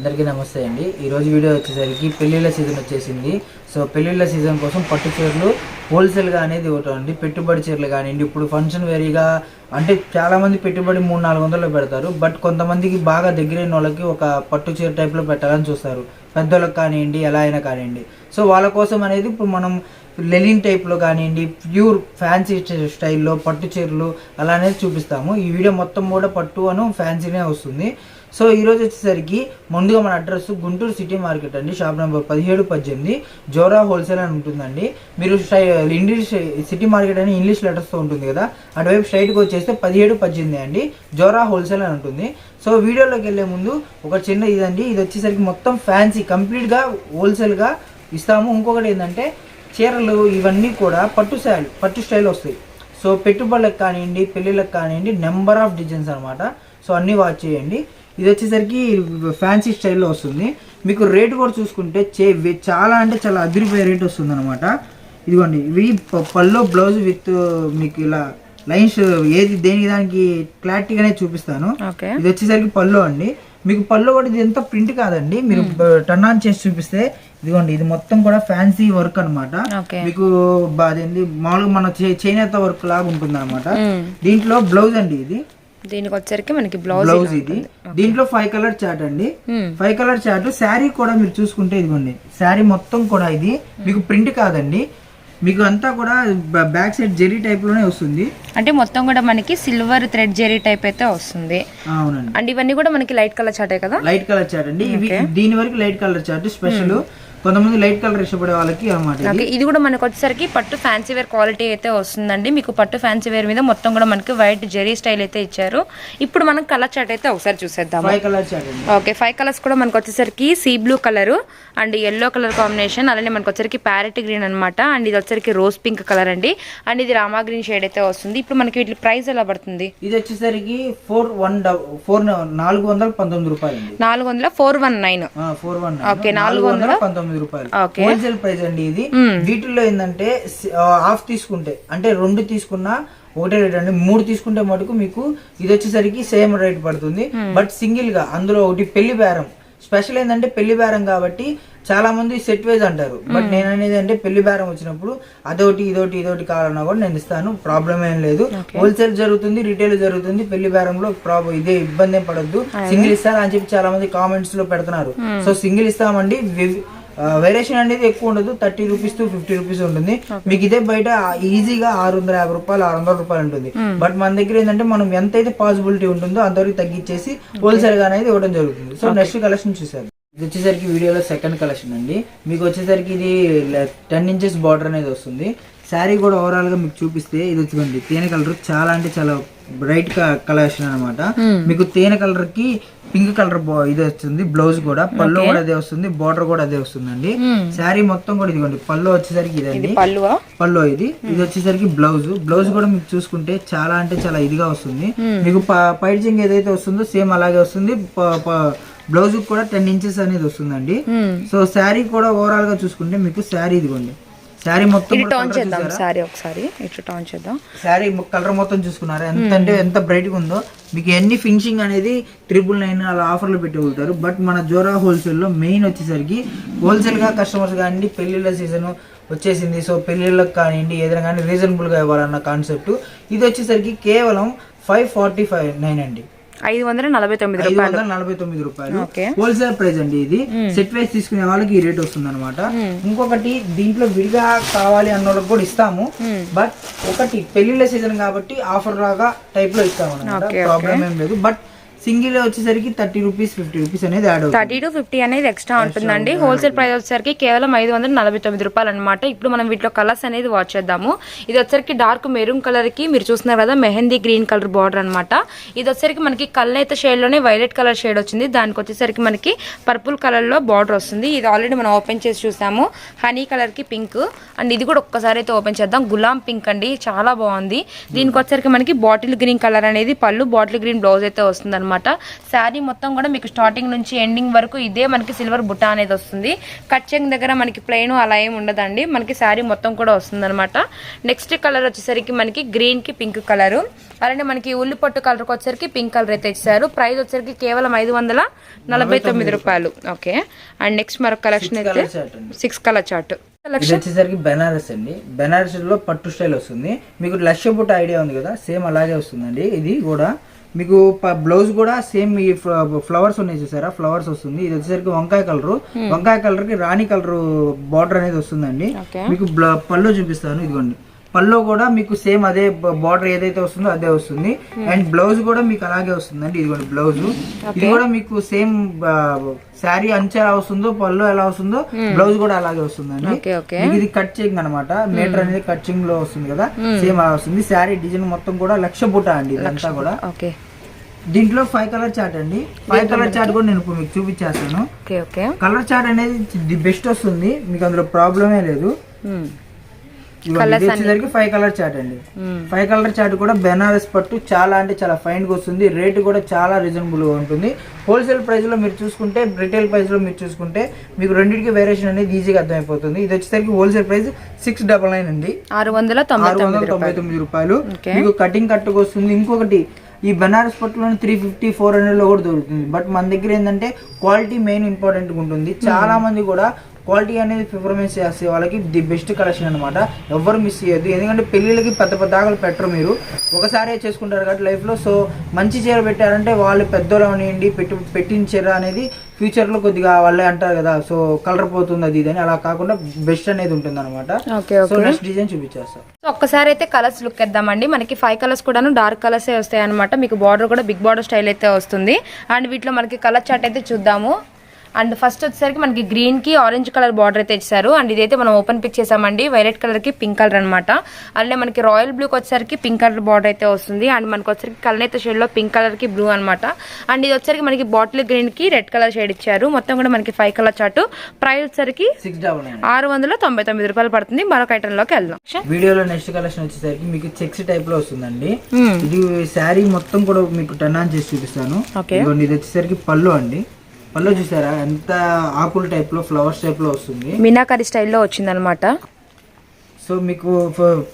అందరికీ నమస్తే అండి. ఈరోజు వీడియో వచ్చేసరికి పెళ్ళిళ్ళ సీజన్ వచ్చేసింది. సో పెళ్ళిళ్ళ సీజన్ కోసం పట్టు చీరలు హోల్సేల్గా అనేది ఒకటి అండి పెట్టుబడి చీరలు కానివ్వండి ఇప్పుడు ఫంక్షన్ వేరీగా అంటే చాలామంది పెట్టుబడి మూడు నాలుగు వందలు పెడతారు. బట్ కొంతమందికి బాగా దగ్గరైన వాళ్ళకి ఒక పట్టు చీర టైప్లో పెట్టాలని చూస్తారు. పెద్దోళ్ళకి కానివ్వండి ఎలా అయినా కానివ్వండి. సో వాళ్ళ కోసం అనేది ఇప్పుడు మనం లెలిన్ టైప్లో కానివ్వండి ప్యూర్ ఫ్యాన్సీ స్టైల్లో పట్టు చీరలు అలా అనేది చూపిస్తాము. ఈ వీడియో మొత్తం కూడా పట్టు అను ఫ్యాన్సీనే వస్తుంది. సో ఈరోజు వచ్చేసరికి ముందుగా మన అడ్రస్ గుంటూరు సిటీ మార్కెట్ అండి. షాప్ నెంబర్ పదిహేడు పద్దెనిమిది. జోరా హోల్సేల్ అని ఉంటుందండి. మీరు స్టై ఇంగ్లీష్ సిటీ మార్కెట్ అని ఇంగ్లీష్ లెటర్స్తో ఉంటుంది కదా. అటువైపు స్ట్రైట్గా వచ్చేస్తే పదిహేడు పద్దెనిమిది అండి. జోరా హోల్సేల్ అని ఉంటుంది. సో వీడియోలోకి వెళ్ళే ముందు ఒక చిన్న ఇదండి. ఇది వచ్చేసరికి మొత్తం ఫ్యాన్సీ కంప్లీట్గా హోల్సేల్గా ఇస్తాము. ఇంకొకటి ఏంటంటే చీరలు ఇవన్నీ కూడా పట్టు స్టైల్ పట్టు స్టైల్ వస్తాయి. సో పెట్టుబడులకు కానివ్వండి పెళ్ళిళ్ళకి కానివ్వండి నెంబర్ ఆఫ్ డిజైన్స్ అనమాట సో అన్నీ వాచ్ చేయండి. ఇది వచ్చేసరికి ఫ్యాన్సీ స్టైల్లో వస్తుంది. మీకు రేట్ కూడా చూసుకుంటే చే వే- చాలా అంటే చాలా అదిరిపోయే రేట్ వస్తుంది అనమాట ఇదిగోండి ఇవి పల్లో బ్లౌజ్ విత్ మీకు ఇలా లైన్స్ ఏది దేనికి దానికి క్లారిటీగానే చూపిస్తాను. ఇది వచ్చేసరికి పళ్ళు అండి. మీకు పళ్ళు కూడా ఇది ఎంత ప్రింట్ కాదండి. మీరు టర్న్ ఆన్ చేసి చూపిస్తే ఇదిగోండి ఇది మొత్తం కూడా ఫ్యాన్సీ వర్క్ అన్నమాట. ఓకే. మీకు అదేంది మామూలుగా మన చేనేత వర్క్ లాగా ఉంటుంది అనమాట మ్మ్. దీంట్లో బ్లౌజ్ అండి ఇది. దీనికి వచ్చరికి మనకి బ్లౌజ్ బ్లౌజ్ ఇది. దీంట్లో ఫైవ్ కలర్ చాట్ అండి. ఫైవ్ కలర్ చాట్ శారీ కూడా మీరు చూసుకుంటే ఇదిగోండి. శారీ మొత్తం కూడా ఇది. మీకు ప్రింట్ కాదండి. మీకు అంతా కూడా బ్యాక్ సైడ్ జెరీ టైప్లోనే వస్తుంది. అంటే మొత్తం కూడా మనకి సిల్వర్ థ్రెడ్ జెరీ టైప్ అయితే వస్తుంది. అవునండి. అండ్ ఇవన్నీ కూడా మనకి లైట్ కలర్ చాటే కదా? లైట్ కలర్ చాట్ అండి. ఇవి దీని వరకు లైట్ కలర్ చాట్ స్పెషల్ కొంతమంది లైట్ కలర్ ఇష్టపడే వాళ్ళకి అనమాట ఇది. కూడా మనకు వచ్చేసరికి పట్టు ఫ్యాన్సీ వేర్ క్వాలిటీ అయితే వస్తుందండి. మీకు పట్టు ఫ్యాన్సీ వేర్ మీద మొత్తం కూడా మనకి వైట్ జెరీ స్టైల్ అయితే ఇచ్చారు. ఇప్పుడు మనం కలర్ చాట్ అయితే ఒకసారి చూసేద్దాం five colour chart okay five colours కూడా మనకు వచ్చేసరికి sea blue colour and yellow colour combination అలానే మనకు వచ్చరికి ప్యారెట్ గ్రీన్ అన్నమాట. అండ్ ఇది వచ్చరికి రోజ్ పింక్ కలర్ అండి. అండ్ ఇది రామా గ్రీన్ షేడ్ అయితే వస్తుంది. ఇప్పుడు మనకి వీటి ప్రైస్ ఎలా పడుతుంది? ఇది వచ్చేసరికి ఫోర్ వన్ ఫోర్ నాలుగు వందల పంతొమ్మిది రూపాయలు నాలుగు వందల four one nine four one okay, నాలుగు వందల పంతొమ్మిది రూపాయలు. ఓకే. హోల్సేల్ ప్రైస్ అండి ఇది. వీటిల్లో ఏంటంటే హాఫ్ తీసుకుంటే అంటే రెండు తీసుకున్నా ఒకటే రేట్ అండి. మూడు తీసుకుంటే మటుకు మీకు ఇది వచ్చేసరికి సేమ్ రేట్ పడుతుంది. బట్ సింగిల్గా అందులో ఒకటి పెళ్ళి బేరం. స్పెషల్ ఏంటంటే పెళ్ళి బేరం కాబట్టి చాలా మంది సెట్ వైజ్ అంటారు. బట్ నేను అనేది అంటే పెళ్ళి బేరం వచ్చినప్పుడు అదొకటి ఇదొకటి ఇదొకటి కావాలన్నా కూడా నేను ఇస్తాను. ప్రాబ్లం ఏం లేదు. హోల్సేల్ జరుగుతుంది రీటైల్ జరుగుతుంది. పెళ్ళి బేరంలో ప్రాబ్లం ఇదే ఇబ్బంది పడద్దు. సింగిల్ ఇస్తాను అని చెప్పి చాలా మంది కామెంట్స్లో పెడుతున్నారు సో సింగిల్ ఇస్తామండి. వేరియేషన్ అనేది ఎక్కువ ఉండదు. Thirty rupees to fifty rupees ఉంటుంది. మీకు ఇదే బయట ఈజీగా ఆరు వందల యాభై రూపాయలు ఆరు వందల రూపాయలు ఉంటుంది. బట్ మన దగ్గర ఏంటంటే మనం ఎంతైతే పాసిబిలిటీ ఉంటుందో అంతవరకు తగ్గించేసి హోల్సేల్గా అనేది ఇవ్వడం జరుగుతుంది. సో నెక్స్ట్ కలెక్షన్ చూసారు ఇది వచ్చేసరికి వీడియోలో సెకండ్ కలెక్షన్ అండి. మీకు వచ్చేసరికి ఇది టెన్ ఇంచెస్ బార్డర్ అనేది వస్తుంది. శారీ కూడా ఓవరాల్గా మీకు చూపిస్తే ఇది వచ్చింది తేనె కలర్ చాలా అంటే చాలా బ్రైట్ కలెక్షన్ అన్నమాట. మీకు తేనె కలర్కి పింక్ కలర్ ఇది వస్తుంది బ్లౌజ్ కూడా. పళ్ళు కూడా అదే వస్తుంది బార్డర్ కూడా అదే వస్తుందండి. శారీ మొత్తం కూడా ఇదిగోండి పళ్ళు వచ్చేసరికి ఇదండి. పళ్ళు ఇది. ఇది వచ్చేసరికి బ్లౌజ్. బ్లౌజ్ కూడా మీకు చూసుకుంటే చాలా అంటే చాలా ఇదిగా వస్తుంది. మీకు ప- పైచింగ్ ఏదైతే వస్తుందో సేమ్ అలాగే వస్తుంది. బ్లౌజ్ కూడా టెన్ ఇంచెస్ అనేది వస్తుందండి. సో శారీ కూడా ఓవరాల్గా చూసుకుంటే మీకు శారీ ఇదిగోండి. శారీ మొత్తం colour చేద్దాం? సారీ ఒకసారి. ఇట్లా టౌన్ చేద్దాం. శారీ కలర్ మొత్తం చూసుకున్నారా? ఎంత అంటే ఎంత బ్రైట్గా ఉందో. మీకు ఎన్ని ఫినిషింగ్ అనేది ట్రిపుల్ నైన్ అలా ఆఫర్లు పెట్టి వెళ్తారు బట్ మన జోరా హోల్సేల్లో మెయిన్ వచ్చేసరికి హోల్సేల్గా కస్టమర్స్ కానివ్వండి పెళ్ళిళ్ళ సీజన్ వచ్చేసింది. సో పెళ్ళిళ్ళకి కానివ్వండి ఏదైనా కానీ రీజనబుల్గా ఇవ్వాలన్న కాన్సెప్ట్ ఇది వచ్చేసరికి కేవలం ఫైవ్ ఫార్టీ ఫైవ్ నైన్ అండి. ఐదు వందల నలభై తొమ్మిది ఐదు వందల నలభై తొమ్మిది రూపాయలు. హోల్సేల్ ప్రైస్ అండి ఇది. సెట్ వైస్ తీసుకునే వాళ్ళకి ఈ రేట్ వస్తుంది అనమాట ఇంకొకటి దీంట్లో విడిగా కావాలి అన్న వాళ్ళకి కూడా ఇస్తాము. బట్ ఒకటి పెళ్ళిళ్ళ సీజన్ కాబట్టి ఆఫర్ లాగా టైప్లో ఇస్తాము అనమాట ప్రాబ్లం ఏం లేదు. బట్ సింగిల్ వచ్చేసరికి థర్టీ రూపీస్ ఫిఫ్టీ రూపీస్ అనేది యాడ్ థర్టీ టు ఫిఫ్టీ అనేది ఎక్స్ట్రా ఉంటుందండి. హోల్సేల్ ప్రైస్ వచ్చేసరికి కేవలం ఐదు వందల నలభై తొమ్మిది రూపాయలు అనమాట ఇప్పుడు మనం వీటిలో కలర్స్ అనేది వాచ్ చేద్దాము. ఇది వచ్చరికి డార్క్ మెరూన్ కలర్కి మీరు చూస్తున్నారు కదా మెహందీ గ్రీన్ కలర్ బార్డర్ అనమాట ఇది వచ్చరికి మనకి కళ్ళైతే షేడ్లోనే వైలెట్ కలర్ షేడ్ వచ్చింది. దానికి వచ్చేసరికి మనకి పర్పుల్ కలర్లో బార్డర్ వస్తుంది. ఇది ఆల్రెడీ మనం ఓపెన్ చేసి చూసాము. హనీ కలర్కి పింక్. అండ్ ఇది కూడా ఒక్కసారి అయితే ఓపెన్ చేద్దాం. గులాం పింక్ అండి. చాలా బాగుంది. దీనికి వచ్చరికి మనకి బాటిల్ గ్రీన్ కలర్ అనేది పళ్ళు బాటిల్ గ్రీన్ బ్లౌజ్ అయితే వస్తుంది అనమాట శారీ మొత్తం కూడా మీకు స్టార్టింగ్ నుంచి ఎండింగ్ వరకు ఇదే మనకి సిల్వర్ బుట్ట అనేది వస్తుంది. కచ్చెంగ్ దగ్గర మనకి ప్లెయిన్ అలా ఏమి ఉండదండి. మనకి శారీ మొత్తం కూడా వస్తుంది అనమాట నెక్స్ట్ కలర్ వచ్చేసరికి మనకి గ్రీన్కి పింక్ కలర్ అలానే మనకి ఉల్లి పొట్టు కలర్ వచ్చేసరికి పింక్ కలర్ అయితే ఇచ్చారు. ప్రైస్ వచ్చేసరికి కేవలం ఐదు వందల నలభై తొమ్మిది రూపాయలు. ఓకే అండ్ నెక్స్ట్ మరొక కలెక్షన్ అయితే సిక్స్ కలర్ చార్ట్ ఇది వచ్చేసరికి బెనారస్ అండి. బెనారస్లో పట్టు స్టైల్ వస్తుంది. మీకు లక్ష్య బుట్ట ఐడియా ఉంది కదా సేమ్ అలాగే వస్తుందండి. ఇది కూడా మీకు బ్లౌజ్ కూడా సేమ్ ఈ ఫ్లవర్స్ ఉన్నాయి చూసారా? ఫ్లవర్స్ వస్తుంది. ఇది వచ్చేసరికి వంకాయ కలర్. వంకాయ కలర్కి రాణి కలర్ బార్డర్ అనేది వస్తుందండి. మీకు పళ్ళు చూపిస్తాను ఇదిగోండి. పళ్ళు కూడా మీకు సేమ్ అదే బార్డర్ ఏదైతే వస్తుందో అదే వస్తుంది. అండ్ బ్లౌజ్ కూడా మీకు అలాగే వస్తుందండి ఇదిగోండి బ్లౌజ్. ఇది కూడా మీకు సేమ్ శారీ అంచు ఎలా వస్తుందో పళ్ళు ఎలా వస్తుందో బ్లౌజ్ కూడా అలాగే వస్తుందండి. ఇది కట్ చేయింగ్ అనమాట మీటర్ అనేది కట్చింగ్లో వస్తుంది కదా. సేమ్ అలా వస్తుంది. శారీ డిజైన్ మొత్తం కూడా లక్ష బుట్ట అండి ఇదంతా కూడా. ఓకే దీంట్లో ఫైవ్ కలర్ చార్ట్ అండి. ఫైవ్ కలర్ చార్ట్ కూడా నేను ఇప్పుడు మీకు చూపించేస్తాను. కలర్ చార్ట్ అనేది ది బెస్ట్ వస్తుంది. మీకు అందులో ప్రాబ్లమే లేదు. ఇది వచ్చేసరికి ఫైవ్ కలర్ చార్ట్ అండి. ఫైవ్ కలర్ చార్ట్ కూడా బెనారస్ పట్టు చాలా అంటే చాలా ఫైన్గా వస్తుంది. రేట్ కూడా చాలా రీజనబుల్గా ఉంటుంది. హోల్సేల్ ప్రైస్లో మీరు చూసుకుంటే రిటైల్ ప్రైస్లో మీరు చూసుకుంటే మీకు రెండింటికి వేరియేషన్ అనేది ఈజీగా అర్థమైపోతుంది. ఇది వచ్చేసరికి wholesale price six double nine అండి. ఆరు వందల తొంభై తొమ్మిది రూపాయలు. మీకు కటింగ్ కట్టుకు వస్తుంది. ఇంకొకటి ఈ బనారస్ పట్టులో త్రీ ఫిఫ్టీ ఫోర్ హండ్రెడ్లో కూడా దొరుకుతుంది. బట్ మన దగ్గర ఏంటంటే క్వాలిటీ మెయిన్ ఇంపార్టెంట్ ఉంటుంది. చాలా మంది కూడా క్వాలిటీ అనేది ప్రిఫర్మెన్స్ చేసే వాళ్ళకి ది బెస్ట్ కలెక్షన్ అనమాట ఎవరు మిస్ చేయొద్దు. ఎందుకంటే పెళ్ళిళ్ళకి పెద్ద పెద్ద ఆకలి పెట్టరు మీరు. ఒకసారి చేసుకుంటారు కాబట్టి లైఫ్లో. సో మంచి చీర పెట్టారంటే వాళ్ళు పెద్దోళ్ళు అవనివ్వండి పెట్టి పెట్టిన చీర అనేది ఫ్యూచర్లో కొద్దిగా వాళ్ళే అంటారు కదా. సో కలర్ పోతుంది అది ఇది అని అలా కాకుండా బెస్ట్ అనేది ఉంటుంది అనమాట ఓకే సో నెక్స్ట్ డిజైన్ చూపించేస్తాను సో ఒక్కసారి అయితే కలర్స్ లుక్ వేద్దామండి మనకి ఫైవ్ కలర్స్ కూడాను డార్క్ కలర్సే వస్తాయి అనమాట మీకు బార్డర్ కూడా బిగ్ బార్డర్ స్టైల్ అయితే వస్తుంది. అండ్ వీటిలో మనకి కలర్ చార్ట్ అయితే చూద్దాము. అండ్ ఫస్ట్ వచ్చేసరికి మనకి గ్రీన్కి ఆరెంజ్ కలర్ బార్డర్ అయితే ఇచ్చారు. అండ్ ఇదైతే మనం ఓపెన్ పిక్ చేసామండి. వైలెట్ కలర్కి పింక్ కలర్ అనమాట అలానే మనకి రాయల్ బ్లూకి వచ్చేసరికి పింక్ కలర్ బార్డర్ అయితే వస్తుంది. అండ్ మనకి వచ్చేసరికి కలనేత షేడ్లో పింక్ కలర్కి బ్లూ అనమాట అండ్ ఇది వచ్చేసరికి మనకి బాటిల్ గ్రీన్కి రెడ్ కలర్ షేడ్ ఇచ్చారు. మొత్తం కూడా మనకి ఫైవ్ కలర్ చార్ట్ ప్రైస్ వచ్చేసరికి నైన్ ఆరు వందల తొంభై తొమ్మిది రూపాయలు పడుతుంది. మరొక ఐటమ్లోకి వెళ్దాం వీడియోలో నెక్స్ట్ కలెక్షన్ వచ్చేసరికి మీకు చెక్స్ టైప్లో వస్తుందండి. మ్మ్. ఇది శారీ మొత్తం కూడా మీకు టర్న్ ఆన్ చేసి చూపిస్తాను. ఇది వచ్చేసరికి పళ్ళు అండి. పళ్ళు చూసారా? ఎంత ఆకుల టైప్లో ఫ్లవర్స్ టైప్లో వస్తుంది. మీనాకరి స్టైల్లో వచ్చిందనమాట సో మీకు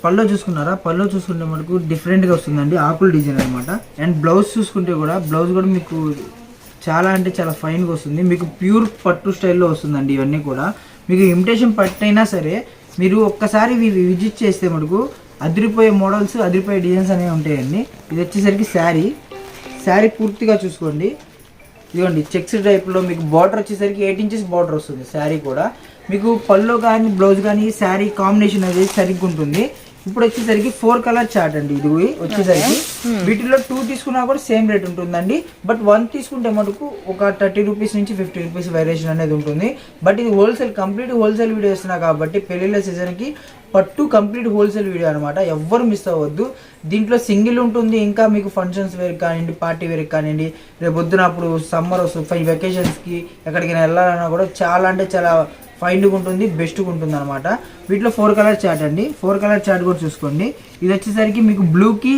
పళ్ళు చూసుకున్నారా? పళ్ళు చూసుకుంటే మనకు డిఫరెంట్గా వస్తుందండి ఆకుల డిజైన్ అన్నమాట. అండ్ బ్లౌజ్ చూసుకుంటే కూడా బ్లౌజ్ కూడా మీకు చాలా అంటే చాలా ఫైన్గా వస్తుంది. మీకు ప్యూర్ పట్టు స్టైల్లో వస్తుందండి ఇవన్నీ కూడా. మీకు ఇమిటేషన్ పట్టు అయినా సరే మీరు ఒక్కసారి విజిట్ చేస్తే మనకు అదిరిపోయే మోడల్స్ అదిరిపోయే డిజైన్స్ అనేవి ఉంటాయండి. ఇది వచ్చేసరికి శారీ. శారీ పూర్తిగా చూసుకోండి. ఇదిగోండి చెక్స్ టైప్లో మీకు బార్డర్ వచ్చేసరికి ఎయిట్ ఇంచెస్ బార్డర్ వస్తుంది శారీ కూడా. మీకు పళ్ళు కానీ బ్లౌజ్ కానీ శారీ కాంబినేషన్ అనేది సరిగ్గా ఉంటుంది. ఇప్పుడు వచ్చేసరికి ఫోర్ కలర్ చార్ట్ అండి ఇది. వచ్చేసరికి వీటిలో టూ తీసుకున్నా కూడా సేమ్ రేట్ ఉంటుందండి. బట్ వన్ తీసుకుంటే మటుకు ఒక థర్టీ రూపీస్ నుంచి ఫిఫ్టీ రూపీస్ వేరియేషన్ అనేది ఉంటుంది. బట్ ఇది హోల్సేల్ కంప్లీట్ హోల్సేల్ వీడియో ఇస్తున్నా కాబట్టి పెళ్ళిళ్ళ సీజన్కి పట్టు కంప్లీట్ హోల్సేల్ వీడియో అనమాట ఎవ్వరు మిస్ అవ్వద్దు. దీంట్లో సింగిల్ ఉంటుంది ఇంకా మీకు ఫంక్షన్స్ వేర్ కానివ్వండి పార్టీ వేర్ కానివ్వండి రేపు పొద్దున అప్పుడు సమ్మర్ వస్తుంది వెకేషన్స్కి ఎక్కడికైనా వెళ్ళాలన్నా కూడా చాలా అంటే చాలా ఫైన్గా ఉంటుంది బెస్ట్గా ఉంటుంది అనమాట వీటిలో ఫోర్ కలర్ చాట్ అండి. ఫోర్ కలర్ చాట్ కూడా చూసుకోండి. ఇది వచ్చేసరికి మీకు బ్లూకి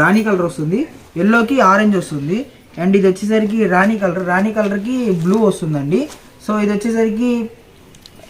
రాణి కలర్ వస్తుంది ఎల్లోకి ఆరెంజ్ వస్తుంది అండ్ ఇది వచ్చేసరికి రాణి కలర్ రాణి కలర్కి బ్లూ వస్తుందండి. సో ఇది వచ్చేసరికి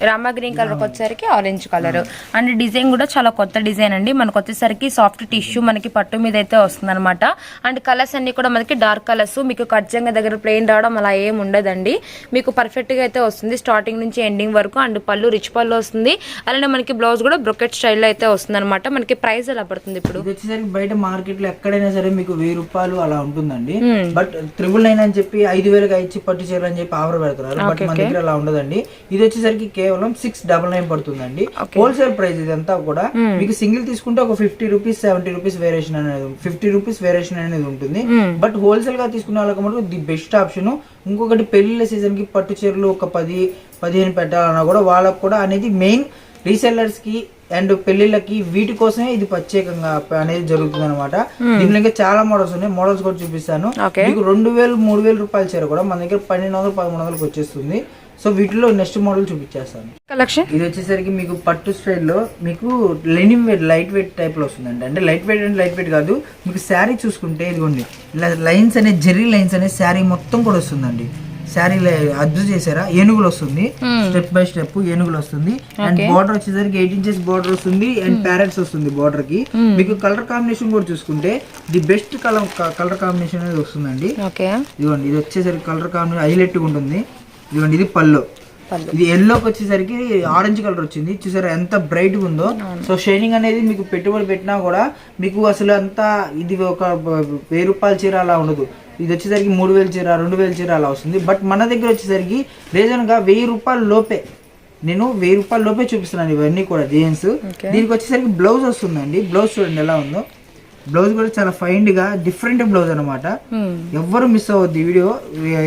రామా గ్రీన్ కలర్ వచ్చేసరికి ఆరెంజ్ కలర్. అండ్ డిజైన్ కూడా చాలా కొత్త డిజైన్ అండి. మనకు వచ్చేసరికి సాఫ్ట్ టిష్యూ మనకి పట్టు మీద అయితే వస్తుంది అనమాట అండ్ కలర్స్ అన్ని కూడా మనకి డార్క్ కలర్స్. మీకు కట్జంగా దగ్గర ప్లెయిన్ రావడం అలా ఏం ఉండదండి. మీకు పర్ఫెక్ట్గా అయితే వస్తుంది. స్టార్టింగ్ నుంచి ఎండింగ్ వరకు అండ్ పళ్ళు రిచ్ పళ్ళు వస్తుంది. అలానే మనకి బ్లౌజ్ కూడా బ్రొకెట్ స్టైల్లో అయితే వస్తుంది అనమాట మనకి ప్రైస్ ఎలా పడుతుంది ఇప్పుడు? ఇది వచ్చేసరికి బయట మార్కెట్లో ఎక్కడైనా సరే మీకు వెయ్యి రూపాయలు అలా ఉంటుందండి. బట్ త్రిబుల్ నైన్ అని చెప్పి ఐదు వేలకు ఇచ్చి పట్టు చీరలు అని చెప్పి ఆఫర్ పెడుతున్నారు. బట్ మన దగ్గర అలా ఉండదండి. ఇది వచ్చేసరికి కేవలం సిక్స్ డబల్ నైన్ పడుతుందండి. హోల్సేల్ ప్రైస్ ఇదంతా కూడా మీకు సింగిల్ తీసుకుంటే ఒక fifty rupees seventy rupees variation అనేది ఫిఫ్టీ రూపీస్ వేరియేషన్ అనేది ఉంటుంది. బట్ హోల్సేల్గా తీసుకునే వాళ్ళకి మటుకు ది బెస్ట్ ఆప్షన్ ఇంకొకటి పెళ్ళిళ్ళ సీజన్కి పట్టు చీరలు ఒక పది పదిహేను పెట్టాలన్నా కూడా వాళ్ళకు కూడా అనేది మెయిన్ రీసెల్లర్స్కి అండ్ పెళ్ళిళ్ళకి వీటి కోసమే ఇది ప్రత్యేకంగా అనేది జరుగుతుంది అనమాట దీంట్లో ఇంకా చాలా మోడల్స్ ఉన్నాయి. మోడల్స్ కూడా చూపిస్తాను. మీకు రెండు వేలు మూడు వేలు రూపాయల చీర కూడా మన దగ్గర పన్నెండు వందలు పదమూడు వందలకు వచ్చేస్తుంది. సో వీటిలో నెక్స్ట్ మోడల్ చూపించేస్తాను. కలెక్షన్? ఇది వచ్చేసరికి మీకు పట్టు స్టైల్లో మీకు లెనిన్ వెయిట్ లైట్ వెయిట్ టైప్లో వస్తుందండి. అంటే లైట్ వెయిట్ అంటే లైట్ వెయిట్ కాదు మీకు శారీ చూసుకుంటే ఇదిగోండి ఇలా లైన్స్ అనే జెర్రీ లైన్స్ అనే శారీ మొత్తం కూడా వస్తుందండి. శారీ అబ్జర్వ్ చేశారా? ఏనుగులు వస్తుంది. స్టెప్ బై స్టెప్ ఏనుగులు వస్తుంది. అండ్ బార్డర్ వచ్చేసరికి ఎయిట్ ఇంచెస్ బార్డర్ వస్తుంది అండ్ ప్యారెట్స్ వస్తుంది బార్డర్కి మీకు కలర్ కాంబినేషన్ కూడా చూసుకుంటే the best colour colour combination అనేది వస్తుందండి. ఇదిగోండి ఇది వచ్చేసరికి కలర్ కాంబినేషన్ హైలైట్ ఉంటుంది. ఇదిగోండి ఇది పళ్ళు. ఇది ఎల్లోకి వచ్చేసరికి ఆరెంజ్ కలర్ వచ్చింది. చూసారా ఎంత బ్రైట్గా ఉందో? సో షైనింగ్ అనేది మీకు పెట్టుబడి పెట్టినా కూడా మీకు అసలు అంత ఇది ఒక వెయ్యి రూపాయల చీర అలా ఉండదు. ఇది వచ్చేసరికి మూడు వేల చీర రెండు వేల చీర అలా వస్తుంది. బట్ మన దగ్గర వచ్చేసరికి రీజన్గా వెయ్యి రూపాయల లోపే. నేను వెయ్యి రూపాయల లోపే చూపిస్తున్నాను ఇవన్నీ కూడా జీన్స్. దీనికి వచ్చేసరికి బ్లౌజ్ వస్తుందండి. బ్లౌజ్ చూడండి ఎలా ఉందో. బ్లౌజ్ కూడా చాలా ఫైన్గా డిఫరెంట్ బ్లౌజ్ అనమాట ఎవ్వరు మిస్ అవ్వద్దు ఈ వీడియో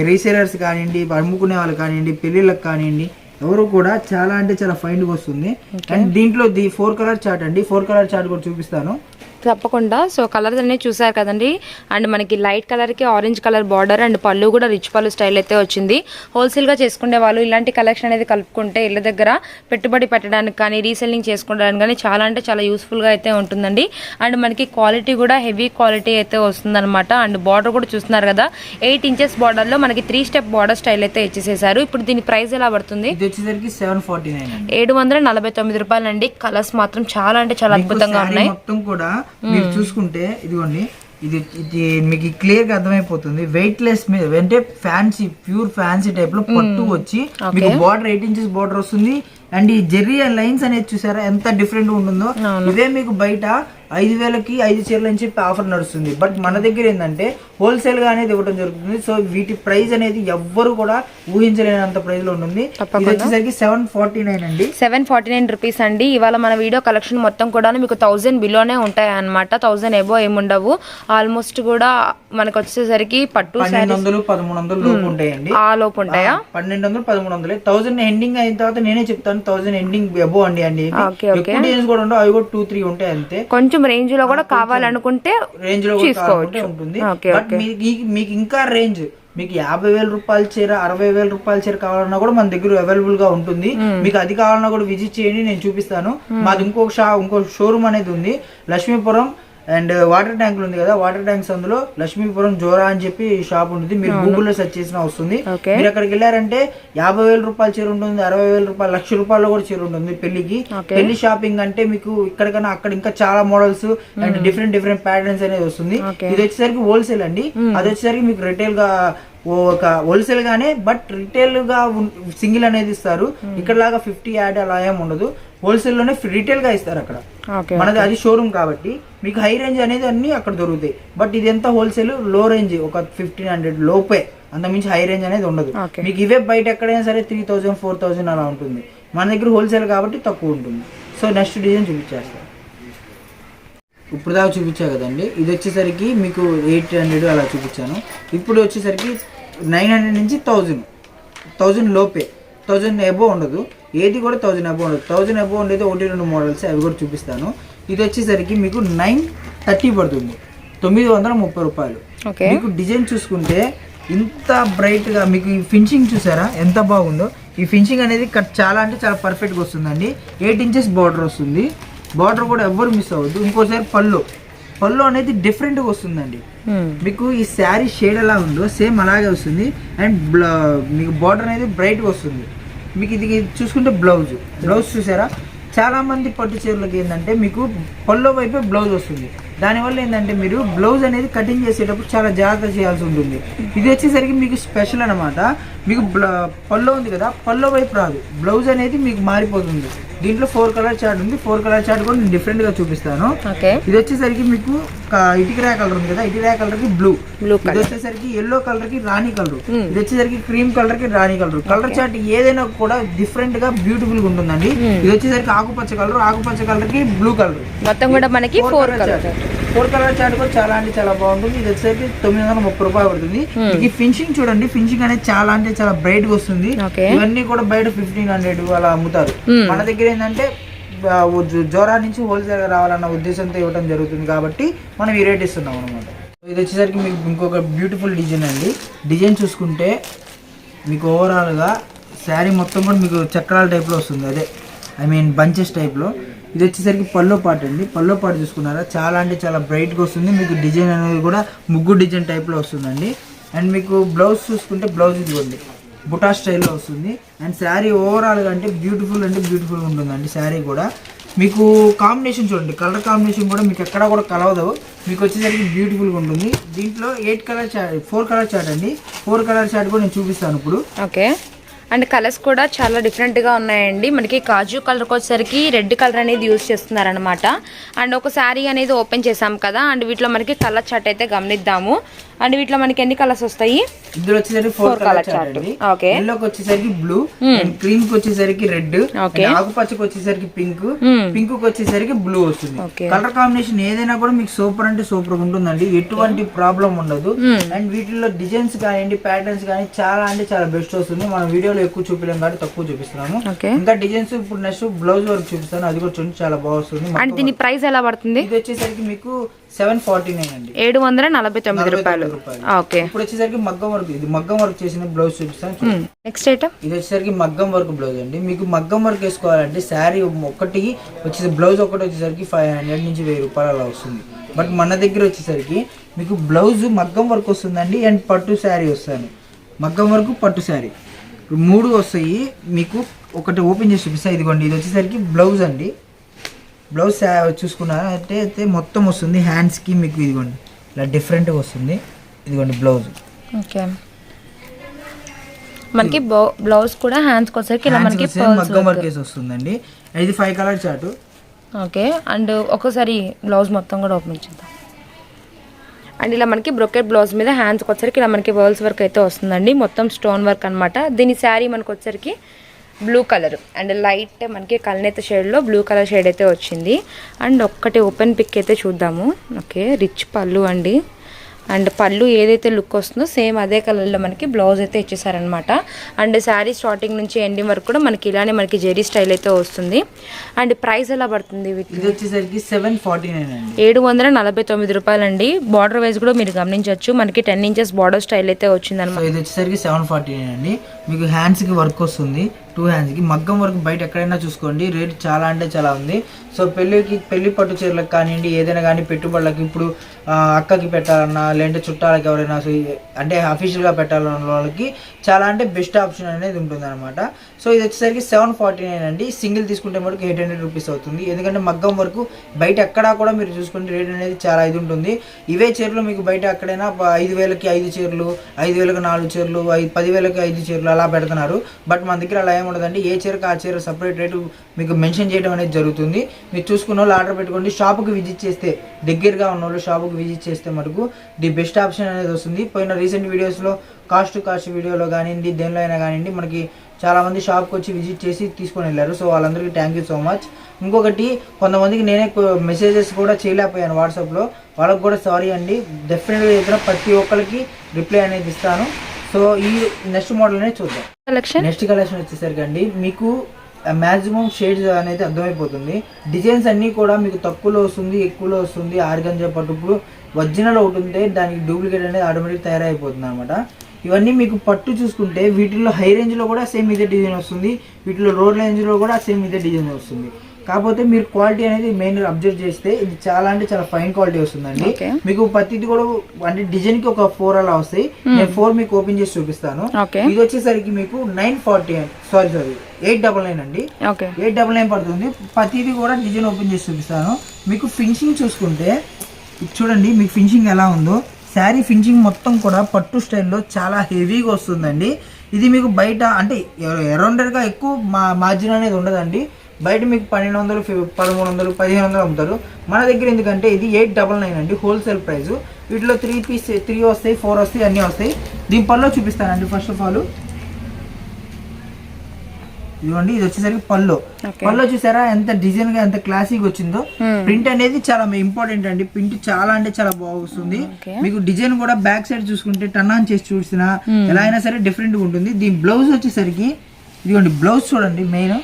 రీసేలర్స్ కానివ్వండి అమ్ముకునే వాళ్ళు కానివ్వండి పెళ్ళిళ్ళకి కానివ్వండి ఎవరు కూడా చాలా అంటే చాలా ఫైన్గా వస్తుంది. అండ్ దీంట్లో ది ఫోర్ కలర్ చార్ట్ అండి. ఫోర్ కలర్ చార్ట్ కూడా చూపిస్తాను. తప్పకుండా. సో కలర్స్ అన్నీ చూసారు కదండి. అండ్ మనకి లైట్ కలర్కి ఆరెంజ్ కలర్ బార్డర్ అండ్ పళ్ళు కూడా రిచ్ పళ్ళు స్టైల్ అయితే వచ్చింది. హోల్సేల్గా చేసుకునే వాళ్ళు ఇలాంటి కలెక్షన్ అనేది కలుపుకుంటే ఇళ్ళ దగ్గర పెట్టుబడి పెట్టడానికి కానీ రీసెల్లింగ్ చేసుకోవడానికి కానీ చాలా అంటే చాలా యూస్ఫుల్గా అయితే ఉంటుందండి. అండ్ మనకి క్వాలిటీ కూడా హెవీ క్వాలిటీ అయితే వస్తుందన్నమాట. అండ్ బార్డర్ కూడా చూస్తున్నారు కదా ఎయిట్ ఇంచెస్ బార్డర్లో మనకి త్రీ స్టెప్ బార్డర్ స్టైల్ అయితే ఇచ్చేసేసారు. ఇప్పుడు దీని ప్రైస్ ఎలా పడుతుంది? అండి. ఏడు వందల నలభై తొమ్మిది రూపాయలండి. కలర్స్ మాత్రం చాలా అంటే చాలా అద్భుతంగా ఉన్నాయి. మొత్తం కూడా మీరు చూసుకుంటే ఇదిగోండి ఇది ఇది మీకు క్లియర్గా అర్థమైపోతుంది. వెయిట్ లెస్ మీద అంటే ఫ్యాన్సీ ప్యూర్ ఫ్యాన్సీ టైప్లో పట్టు వచ్చి మీకు బార్డర్ ఎయిట్ ఇంచెస్ బార్డర్ వస్తుంది. అండ్ ఈ జెర్రీ లైన్స్ అనేది చూసారా ఎంత డిఫరెంట్ ఉంటుందో? ఇదే మీకు బయట ఐదు వేలకి ఐదు చీరలు అని చెప్పి ఆఫర్ నడుస్తుంది. బట్ మన దగ్గర ఏంటంటే హోల్సేల్గా అనేది ఇవ్వడం జరుగుతుంది. సో వీటి ప్రైస్ అనేది ఎవ్వరు కూడా ఊహించలేనంత ప్రైస్లో ఉంటుంది. ఇది వచ్చేసరికి సెవెన్ ఫార్టీ నైన్ అండి. సెవెన్ ఫార్టీ నైన్ రూపీస్ అండి. ఇవాళ మన వీడియో కలెక్షన్ మొత్తం కూడా మీకు థౌజండ్ బిలోనే ఉంటాయి అనమాట థౌజండ్ ఎబో ఏముండవు ఆల్మోస్ట్ కూడా మనకు వచ్చేసరికి పట్టు పన్నెండు వందలు పదమూడు వందలు లోపు ఉంటాయండి. ఆ లోపు ఉంటాయా? పన్నెండు వందలు పదమూడు వందలు. థౌసండ్ ఎండింగ్ అయిన తర్వాత నేనే చెప్తాను. థౌసండ్ ఎండింగ్ అబో అండి అండి. ఎక్కువ డిజైన్స్ కూడా ఉండవు అవి కూడా టూ త్రీ ఉంటాయి అంతే. కొంచెం రేంజ్లో కూడా కావాలనుకుంటే రేంజ్లో కూడా కావాలంటే ఉంటుంది. బట్ మీకు మీకు ఇంకా రేంజ్ మీకు యాభై వేల రూపాయల చీర అరవై వేల రూపాయల చీర కావాలన్నా కూడా మన దగ్గర అవైలబుల్గా ఉంటుంది. మీకు అది కావాలన్నా కూడా విజిట్ చేయండి నేను చూపిస్తాను. మాది ఇంకొక షా ఇంకో షోరూమ్ అనేది ఉంది. లక్ష్మీపురం అండ్ వాటర్ ట్యాంకులు ఉంది కదా వాటర్ ట్యాంక్స్ అందులో లక్ష్మీపురం జోరా అని చెప్పి షాప్ ఉంటుంది. మీరు గూగుల్లో సెర్చ్ చేసినా వస్తుంది. మీరు అక్కడికి వెళ్ళారంటే యాభై వేల రూపాయల చీర ఉంటుంది అరవై వేల రూపాయలు లక్ష రూపాయలు కూడా చీర ఉంటుంది పెళ్ళికి. పెళ్ళి షాపింగ్ అంటే మీకు ఇక్కడికన్నా అక్కడ ఇంకా చాలా models and different different patterns అనేది వస్తుంది. ఇది వచ్చేసరికి హోల్సేల్ అండి. అది వచ్చేసరికి మీకు రిటైల్గా ఒక హోల్సేల్ గానే బట్ రిటైల్గా సింగిల్ అనేది ఇస్తారు. ఇక్కడ లాగా ఫిఫ్టీ యాడ్ అలా ఏం ఉండదు. హోల్సేల్లోనే రిటైల్గా ఇస్తారు అక్కడ. మనది అది షోరూమ్ కాబట్టి మీకు హై రేంజ్ అనేది అన్ని అక్కడ దొరుకుతాయి. బట్ ఇది ఎంత హోల్సేల్లో రేంజ్ ఒక ఫిఫ్టీన్ హండ్రెడ్ లోపే. అంత మించి హై రేంజ్ అనేది ఉండదు. మీకు ఇవే బయట ఎక్కడైనా సరే త్రీ థౌజండ్ ఫోర్ థౌజండ్ అలా ఉంటుంది. మన దగ్గర హోల్సేల్ కాబట్టి తక్కువ ఉంటుంది. సో నెక్స్ట్ డిజైన్ చూపించేస్తాను ఇప్పుడు దాకా చూపించా కదండి. ఇది వచ్చేసరికి మీకు ఎయిట్ హండ్రెడ్ అలా చూపించాను. ఇప్పుడు వచ్చేసరికి నైన్ హండ్రెడ్ నుంచి థౌజండ్. థౌజండ్ లోపే. థౌజండ్ అబో ఉండదు. ఏది కూడా థౌజండ్ అబో ఉండదు. థౌజండ్ అబో ఉండేది ఒకటి రెండు మోడల్స్ అవి కూడా చూపిస్తాను. ఇది వచ్చేసరికి మీకు నైన్ థర్టీ పడుతుంది. తొమ్మిది వందల ముప్పై రూపాయలు. మీకు డిజైన్ చూసుకుంటే ఇంత బ్రైట్గా మీకు ఈ ఫినిషింగ్ చూసారా? ఎంత బాగుందో. ఈ ఫినిషింగ్ అనేది కట్ చాలా అంటే చాలా పర్ఫెక్ట్గా వస్తుందండి. ఎయిట్ ఇంచెస్ బార్డర్ వస్తుంది. బార్డర్ కూడా ఎవ్వరు మిస్ అవ్వద్దు. ఇంకోసారి పళ్ళు. పళ్ళు అనేది డిఫరెంట్గా వస్తుందండి. మీకు ఈ శారీ షేడ్ ఎలా ఉందో సేమ్ అలాగే వస్తుంది. అండ్ మీకు బార్డర్ అనేది బ్రైట్గా వస్తుంది. మీకు ఇది చూసుకుంటే బ్లౌజ్ బ్లౌజ్ చూసారా? చాలా మంది పట్టు చీరలకు ఏంటంటే మీకు పళ్ళు వైపే బ్లౌజ్ వస్తుంది. దానివల్ల ఏంటంటే మీరు బ్లౌజ్ అనేది కటింగ్ చేసేటప్పుడు చాలా జాగ్రత్త చేయాల్సి ఉంటుంది. ఇది వచ్చేసరికి మీకు స్పెషల్ అన్నమాట. మీకు బ్ల- పళ్ళు ఉంది కదా పళ్ళు వైపు రాదు. బ్లౌజ్ అనేది మీకు మారిపోతుంది. దీంట్లో ఫోర్ కలర్ చార్ట్ ఉంది. ఫోర్ కలర్ చార్ట్ కూడా నేను different గా చూపిస్తాను. ఇది వచ్చేసరికి మీకు ఇటుకరా కలర్ ఉంది కదా ఇటుకరా కలర్కి బ్లూ బ్లూ ఇది వచ్చేసరికి ఎల్లో కలర్కి రాణి కలర్ ఇది వచ్చేసరికి క్రీమ్ కలర్కి రాణి కలర్ కలర్ చార్ట్ ఏదైనా కూడా డిఫరెంట్గా బ్యూటిఫుల్గా ఉంటుందండి. ఇది వచ్చేసరికి ఆకుపచ్చ కలర్ ఆకుపచ్చ కలర్కి బ్లూ కలర్ మొత్తం కూడా మనకి four colour four colour chart కూడా చాలా అంటే చాలా బాగుంటుంది. ఇది వచ్చేసరికి తొమ్మిది వందల ముప్పై రూపాయలు పడుతుంది. ఈ ఫినిషింగ్ చూడండి ఫినిషింగ్ అనేది చాలా అంటే చాలా బ్రైట్గా వస్తుంది. ఇవన్నీ కూడా బయట ఫిఫ్టీన్ హండ్రెడ్ అలా అమ్ముతారు. మన దగ్గర ఏంటంటే ఆ, జో- జోరా నుంచి హోల్సేల్గా రావాలన్న ఉద్దేశంతో ఇవ్వడం జరుగుతుంది కాబట్టి మనం ఈ రేట్ ఇస్తున్నాం అనమాట ఇది వచ్చేసరికి మీకు ఇంకొక బ్యూటిఫుల్ డిజైన్ అండి. డిజైన్ చూసుకుంటే మీకు ఓవరాల్గా శారీ మొత్తం కూడా మీకు చక్రాల టైప్లో వస్తుంది. అదే ఐ మీన్ బంచెస్ టైప్లో ఇది వచ్చేసరికి పల్లో పాట అండి. పల్లో పాట చూసుకున్నారా? చాలా అంటే చాలా బ్రైట్గా వస్తుంది. మీకు డిజైన్ అనేది కూడా ముగ్గు డిజైన్ టైప్లో వస్తుందండి. అండ్ మీకు బ్లౌజ్ చూసుకుంటే బ్లౌజ్ ఇదిగోండి. బుటా స్టైల్లో వస్తుంది. అండ్ శారీ ఓవరాల్గా అంటే బ్యూటిఫుల్ అంటే బ్యూటిఫుల్గా ఉంటుందండి శారీ కూడా. మీకు కాంబినేషన్ చూడండి. కలర్ కాంబినేషన్ కూడా మీకు ఎక్కడా కూడా కలవదు. మీకు వచ్చేసరికి బ్యూటిఫుల్గా ఉంటుంది. దీంట్లో eight colour chart four colour chart అండి. ఫోర్ కలర్ చాట్ కూడా నేను చూపిస్తాను ఇప్పుడు. ఓకే అండ్ కలర్స్ కూడా చాలా డిఫరెంట్గా ఉన్నాయండి. మనకి కాజు కలర్కి వచ్చేసరికి రెడ్ కలర్ అనేది యూస్ చేస్తున్నారనమాట అండ్ ఒక శారీ అనేది ఓపెన్ చేసాం కదా అండ్ వీటిలో మనకి కలర్ చాట్ అయితే గమనిద్దాము. అండ్ వీటిలో మనకి ఎన్ని కలర్స్ వస్తాయి? ఇందులో వచ్చేసరికి ఫోర్ కలర్ ఓకే ఎల్లోకి వచ్చేసరికి బ్లూ అండ్ క్రీమ్కి వచ్చేసరికి రెడ్. ఆకుపచ్చకి వచ్చేసరికి పింక్ Hmm. పింక్కి వచ్చేసరికి బ్లూ వస్తుంది. కలర్ కాంబినేషన్ ఏదైనా కూడా మీకు సూపర్ అంటే సూపర్ ఉంటుందండి. ఎటువంటి ప్రాబ్లం ఉండదు. అండ్ వీటిలో డిజైన్స్ కానివ్వండి ప్యాటర్న్స్ కానీ చాలా అంటే చాలా బెస్ట్ వస్తుంది. మనం వీడియోలో ఎక్కువ చూపించలేం కాబట్టి తక్కువ చూపిస్తున్నాము ఇంకా డిజైన్స్ ఇప్పుడు నెక్స్ట్ బ్లౌజ్ వరకు చూపిస్తాను. అది కూడా చూడండి చాలా బాగా వస్తుంది. అండ్ దీని ప్రైస్ ఎలా పడుతుంది? ఇది వచ్చేసరికి మీకు సెవెన్ ఫార్టీ నైన్ అండి. ఏడు వందల నలభై తొమ్మిది రూపాయలు. ఓకే. ఇప్పుడు వచ్చేసరికి మగ్గం వర్క్ ఇది మగ్గం వర్క్ చేసిన బ్లౌజ్ చూపిస్తాను. నెక్స్ట్ ఐటమ్ ఇది వచ్చేసరికి మగ్గం వర్క్ బ్లౌజ్ అండి. మీకు మగ్గం వర్క్ వేసుకోవాలంటే శారీ ఒక్కటి వచ్చేసి బ్లౌజ్ ఒకటి వచ్చేసరికి ఫైవ్ హండ్రెడ్ నుంచి వెయ్యి రూపాయలు అలా వస్తుంది. బట్ మన దగ్గర వచ్చేసరికి మీకు బ్లౌజ్ మగ్గం వర్క్ వస్తుందండి అండ్ పట్టు శారీ వస్తుంది. మగ్గం వర్క్ పట్టు శారీ. మూడు వస్తాయి. మీకు ఒకటి ఓపెన్ చేసి చూపిస్తాను ఇదిగోండి ఇది వచ్చేసరికి బ్లౌజ్ అండి. బ్లౌజ్ చూసుకున్నారా? అంటే అయితే మొత్తం వస్తుంది. హ్యాండ్స్కి మీకు ఇదిగోండి. ఇలా డిఫరెంట్గా వస్తుంది. ఇదిగోండి బ్లౌజ్. ఓకే. మనకి బ్లౌజ్ కూడా హ్యాండ్స్కి వచ్చేసరికి ఇలా మనకి మగ్గం వర్క్ వేసి వస్తుందండి. ఇది five colour chart okay. And ఒక్కోసారి బ్లౌజ్ మొత్తం కూడా ఓపెన్ చేద్దాం. అండ్ ఇలా మనకి బ్రొకెట్ బ్లౌజ్ మీద హ్యాండ్స్కి వచ్చరికి ఇలా మనకి వర్ల్స్ వర్క్ అయితే వస్తుందండి. మొత్తం స్టోన్ వర్క్ అనమాట దీని శారీ మనకు వచ్చరికి బ్లూ కలర్ అండ్ లైట్ మనకి కల్నేత షేడ్లో బ్లూ కలర్ షేడ్ అయితే వచ్చింది. అండ్ ఒక్కటి ఓపెన్ పిక్ అయితే చూద్దాము. ఓకే రిచ్ పళ్ళు అండి. అండ్ పళ్ళు ఏదైతే లుక్ వస్తుందో సేమ్ అదే కలర్లో మనకి బ్లౌజ్ అయితే ఇచ్చేసారనమాట అండ్ శారీ స్టార్టింగ్ నుంచి ఎండింగ్ వరకు కూడా మనకి ఇలానే మనకి జెరీ స్టైల్ అయితే వస్తుంది. అండ్ ప్రైస్ ఎలా పడుతుంది ఇది వచ్చేసరికి సెవెన్ ఫార్టీ నైన్ అండి. ఏడు వందల నలభై తొమ్మిది రూపాయలండి. బార్డర్ వైజ్ కూడా మీరు గమనించవచ్చు. మనకి టెన్ ఇంచెస్ బార్డర్ స్టైల్ అయితే వచ్చిందనమాట ఇది వచ్చేసరికి సెవెన్ ఫార్టీ నైన్ అండి. మీకు హ్యాండ్స్కి వర్క్ వస్తుంది టూ హ్యాండ్స్కి మగ్గం వర్క్ బయట ఎక్కడైనా చూసుకోండి రేట్ చాలా అంటే చాలా ఉంది. సో పెళ్ళికి పెళ్ళి పట్టు చీరలకు కానివ్వండి ఏదైనా కానీ పెట్టుబడులకు ఇప్పుడు అక్కకి పెట్టాలన్నా లేదంటే చుట్టాలకి ఎవరైనా సో అంటే అఫీషియల్గా పెట్టాలన్న వాళ్ళకి చాలా అంటే బెస్ట్ ఆప్షన్ అనేది ఉంటుంది అనమాట సో ఇది వచ్చేసరికి సెవెన్ ఫార్టీ నైన్ అండి. సింగిల్ తీసుకుంటే మటుకు ఎయిట్ హండ్రెడ్ రూపీస్ అవుతుంది. ఎందుకంటే మగ్గం వరకు బయట ఎక్కడా కూడా మీరు చూసుకుంటే రేట్ అనేది చాలా ఇది ఉంటుంది. ఇవే చీరలు మీకు బయట ఎక్కడైనా ఐదు వేలకి ఐదు చీరలు ఐదు వేలకు నాలుగు చీరలు ఐదు పదివేలకి ఐదు చీరలు అలా పెడుతున్నారు. బట్ మన దగ్గర అలా ఏముండదండి ఏ చీరకు ఆ చీర సపరేట్ రేటు మీకు మెన్షన్ చేయడం అనేది జరుగుతుంది. మీరు చూసుకున్న వాళ్ళు ఆర్డర్ పెట్టుకోండి. షాపుకి విజిట్ చేస్తే దగ్గరగా ఉన్న వాళ్ళు షాపుకి విజిట్ చేస్తే మటుకు ది బెస్ట్ ఆప్షన్ అనేది వస్తుంది. పోయిన రీసెంట్ వీడియోస్లో కాస్ట్ కాస్ట్ వీడియోలో కానివ్వండి దేనిలో అయినా కానివ్వండి మనకి చాలామంది షాప్కి వచ్చి విజిట్ చేసి తీసుకొని వెళ్ళారు. సో వాళ్ళందరికీ థ్యాంక్ యూ సో మచ్ ఇంకొకటి కొంతమందికి నేనే మెసేజెస్ కూడా చేయలేకపోయాను వాట్సాప్లో వాళ్ళకి కూడా సారీ అండి. డెఫినెట్గా చెప్పిన ప్రతి ఒక్కరికి రిప్లై అనేది ఇస్తాను. సో ఈ నెక్స్ట్ మోడల్ అనేది చూద్దాం. కలెక్షన్ నెక్స్ట్ కలెక్షన్ వచ్చేసరికి అండి మీకు మ్యాక్సిమం షేడ్స్ అనేది అర్థమైపోతుంది. డిజైన్స్ అన్నీ కూడా మీకు తక్కువలో వస్తుంది ఎక్కువలో వస్తుంది ఆర్గంజా పట్టు. ఇప్పుడు ఒరిజినల్ ఒకటి ఉంటే దానికి డూప్లికేట్ అనేది ఆటోమేటిక్ తయారైపోతుంది అనమాట ఇవన్నీ మీకు పట్టు చూసుకుంటే వీటిల్లో హై రేంజ్లో కూడా సేమ్ ఇదే డిజైన్ వస్తుంది వీటిలో రోడ్ రేంజ్లో కూడా సేమ్ ఇదే డిజైన్ వస్తుంది. కాకపోతే మీరు క్వాలిటీ అనేది మెయిన్ అబ్జర్వ్ చేస్తే ఇది చాలా అంటే చాలా ఫైన్ క్వాలిటీ వస్తుందండి. మీకు ప్రతిది కూడా అంటే డిజైన్కి ఒక ఫోర్ అలా వస్తాయి. నేను ఫోర్ మీకు ఓపెన్ చేసి చూపిస్తాను. ఇది వచ్చేసరికి మీకు nine forty sorry sorry eight double nine అండి. ఎయిట్ డబల్ నైన్ పడుతుంది. ప్రతిదీ కూడా డిజైన్ ఓపెన్ చేసి చూపిస్తాను. మీకు ఫినిషింగ్ చూసుకుంటే చూడండి మీకు ఫినిషింగ్ ఎలా ఉందో. శారీ ఫినిషింగ్ మొత్తం కూడా పట్టు స్టైల్లో చాలా హెవీగా వస్తుందండి. ఇది మీకు బయట అంటే అరౌండెడ్గా ఎక్కువ మా మార్జిన్ అనేది ఉండదండి. బయట మీకు పన్నెండు వందలు పదమూడు వందలు పదిహేను వందలు అమ్ముతారు. మన దగ్గర ఎందుకంటే ఇది ఎయిట్ డబల్ నైన్ అండి హోల్సేల్ ప్రైస్ వీటిలో త్రీ పీస్ త్రీ వస్తాయి ఫోర్ వస్తాయి అన్నీ వస్తాయి. దీని పనిలో చూపిస్తానండి ఫస్ట్ ఆఫ్ ఆల్ ఇదిగోండి ఇది వచ్చేసరికి పళ్ళు. పళ్ళు చూసారా ఎంత డిజైన్గా ఎంత క్లాసిక్ వచ్చిందో. Hmm. ప్రింట్ అనేది చాలా ఇంపార్టెంట్ అండి. ప్రింట్ చాలా అంటే చాలా బాగుంది Okay. మీకు డిజైన్ కూడా బ్యాక్ సైడ్ చూసుకుంటే టర్న్ ఆన్ చేసి చూసినా Hmm. ఎలా అయినా సరే డిఫరెంట్గా ఉంటుంది. దీని బ్లౌజ్ వచ్చేసరికి ఇదిగోండి బ్లౌజ్ చూడండి మెయిన్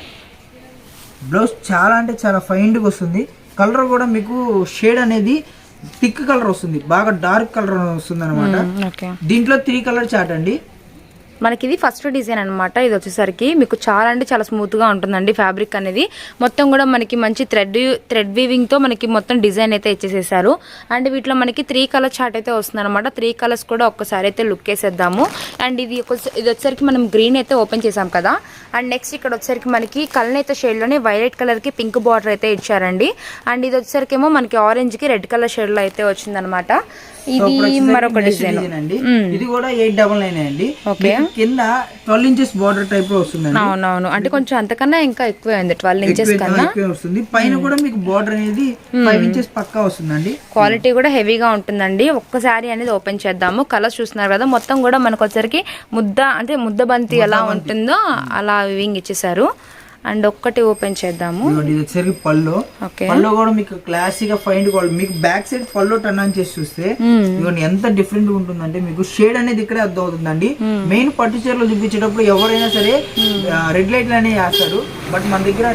బ్లౌజ్ చాలా అంటే చాలా ఫైన్గా వస్తుంది. కలర్ కూడా మీకు షేడ్ అనేది థిక్ కలర్ వస్తుంది. బాగా డార్క్ కలర్ వస్తుంది అనమాట దీంట్లో త్రీ కలర్ చాట్ అండి. మనకి ఇది ఫస్ట్ డిజైన్ అనమాట ఇది వచ్చేసరికి మీకు చాలా అంటే చాలా స్మూత్గా ఉంటుందండి ఫ్యాబ్రిక్ అనేది. మొత్తం కూడా మనకి మంచి థ్రెడ్ థ్రెడ్ వీవింగ్తో మనకి మొత్తం డిజైన్ అయితే ఇచ్చేసేసారు. అండ్ వీటిలో మనకి త్రీ కలర్ చార్ట్ అయితే వస్తుంది అనమాట త్రీ కలర్స్ కూడా ఒక్కసారి అయితే లుక్ వేసేద్దాము. అండ్ ఇది ఇది వచ్చేసరికి మనం గ్రీన్ అయితే ఓపెన్ చేసాం కదా. అండ్ నెక్స్ట్ ఇక్కడ వచ్చేసరికి మనకి కలనైతే షేడ్లోనే వైలెట్ కలర్కి పింక్ బార్డర్ అయితే ఇచ్చారండి. అండ్ ఇది వచ్చేసరికి ఏమో మనకి ఆరెంజ్కి రెడ్ కలర్ షేడ్లో అయితే వచ్చిందనమాట ఇది మరొక డిజైన్. అండి. ఇది కూడా ఎయిట్ డబల్ నైన్ అండి. మీకు కింద ట్వెల్వ్ ఇంచెస్ బార్డర్ టైప్లో వస్తుందండి. అవునవును. అంటే కొంచెం అంతకన్నా ఇంకా ఎక్కువ అయింది ట్వెల్వ్ ఇంచెస్ కన్నా. ఎక్కువ వస్తుంది. పైన కూడా మీకు బార్డర్ అనేది ఫైవ్ ఇంచెస్ పక్కా వస్తుందండి. క్వాలిటీ కూడా హెవీగా ఉంటుందండి. ఒక్కసారి అనేది ఓపెన్ చేద్దాము. కలర్స్ చూస్తున్నారు కదా మొత్తం కూడా మనకు వచ్చరికి ముద్ద అంటే ముద్ద బంతి ఎలా ఉంటుందో అలా వివింగ్ ఇచ్చేసారు. అండ్ ఒక్కటి ఓపెన్ చేద్దాము. ఇది వచ్చేసరికి పళ్ళు. పళ్ళు కూడా మీకు క్లాసిక్గా ఫైండ్ మీకు బ్యాక్ సైడ్ పళ్ళు టర్న్ ఆన్ చేసి చూస్తే ఎంత డిఫరెంట్ ఉంటుందంటే మీకు షేడ్ అనేది ఇక్కడే అర్థం అవుతుందండి మెయిన్ పట్టు చీరలు చూపించేటప్పుడు ఎవరైనా సరే రెడ్ లైట్లు అనేవి వేస్తారు. బట్ మన దగ్గర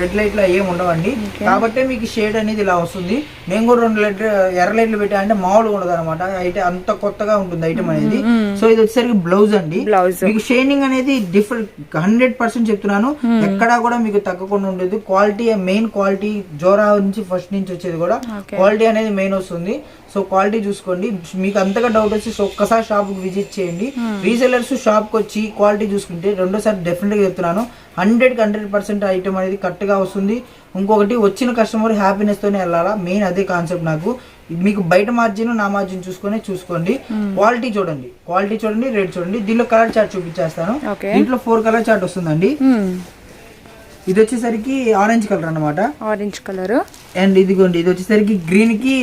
రెడ్ లైట్లు ఏం ఉండవండి. కాబట్టి మీకు షేడ్ అనేది ఇలా వస్తుంది. నేను కూడా రెండు లైట్ ఎర్ర లైట్లు పెట్టా అంటే మామూలుగా ఉండదు అనమాట. అయితే అంత కొత్తగా ఉంటుంది ఐటమ్ అనేది. సో ఇది వచ్చేసరికి బ్లౌజ్ అండి. మీకు షైనింగ్ అనేది డిఫరెంట్ హండ్రెడ్ పర్సెంట్ చెప్తున్నాను. ఎక్కడా కూడా మీకు తగ్గకుండా ఉండేది. క్వాలిటీ మెయిన్ క్వాలిటీ జోరా నుంచి ఫస్ట్ నుంచి వచ్చేది కూడా. క్వాలిటీ అనేది మెయిన్ వస్తుంది. సో క్వాలిటీ చూసుకోండి. మీకు అంతగా డౌట్ వచ్చి ఒక్కసారి షాప్ విజిట్ చేయండి. రీసెలర్స్ షాప్కి వచ్చి క్వాలిటీ చూసుకుంటే రెండోసారి డెఫినెట్గా చెప్తున్నాను హండ్రెడ్ హండ్రెడ్ పర్సెంట్ ఐటమ్ అనేది కరెక్ట్గా వస్తుంది. ఇంకొకటి వచ్చిన కస్టమర్ హ్యాపీనెస్ తోనే వెళ్ళాలా? మెయిన్ అదే కాన్సెప్ట్ నాకు. మీకు బయట మార్జిన్ నా మార్జిన్ చూసుకొని చూసుకోండి. క్వాలిటీ చూడండి. క్వాలిటీ చూడండి రేట్ చూడండి. దీనిలో కలర్ చార్ట్ చూపించేస్తాను. దీంట్లో ఫోర్ కలర్ చార్ట్ వస్తుందండి. ఇది వచ్చేసరికి ఆరెంజ్ కలర్ అన్నమాట. ఆరెంజ్ కలర్ అండ్ ఇదిగోండి ఇది వచ్చేసరికి గ్రీన్కి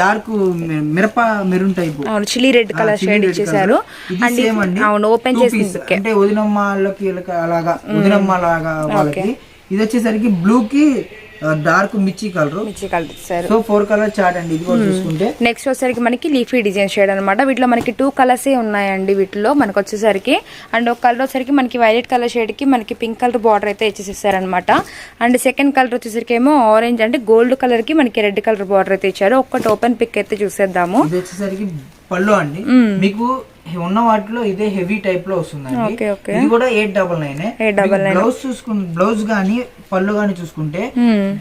డార్క్ మిరప మెరూన్ టైప్ అవును చిల్లీ రెడ్ కలర్ షేడ్ ఇచ్చేసారు. అండ్ సేమ్ అండి. అవును ఓపెన్ చేసి. అంటే వదినమ్మ వాళ్ళకి వీళ్ళకి అలాగా వదినమ్మ లాగా వాళ్ళకి. ఇది వచ్చేసరికి బ్లూ కి డార్క్ మిర్చి కలర్. మిర్చి కలర్ ఇచ్చారు సో ఫోర్ కలర్ చార్ట్ అండి ఇది కూడా చూసుకుంటే. నెక్స్ట్ వచ్చేసరికి మనకి లీఫీ డిజైన్ షేడ్ అనమాట వీటిలో మనకి టూ కలర్స్ ఉన్నాయండి వీటిలో. మనకు వచ్చేసరికి అండ్ ఒక కలర్ వచ్చేసరికి మనకి వైలెట్ కలర్ షేడ్కి మనకి పింక్ కలర్ బార్డర్ అయితే ఇచ్చేసేసారనమాట అండ్ సెకండ్ కలర్ వచ్చేసరికి ఏమో ఆరెంజ్ అంటే గోల్డ్ కలర్కి మనకి రెడ్ కలర్ బార్డర్ అయితే ఇచ్చారు. ఒక్కటి ఓపెన్ పిక్ అయితే చూసేద్దాము. వచ్చేసరికి పళ్ళు అండి. మీకు ఉన్న వాటిలో ఇదే హెవీ టైప్లో వస్తుందండి ఇది కూడా ఎయిట్ డబల్ నైన్. బ్లౌజ్ చూసుకుని బ్లౌజ్ గానీ పళ్ళు గానీ చూసుకుంటే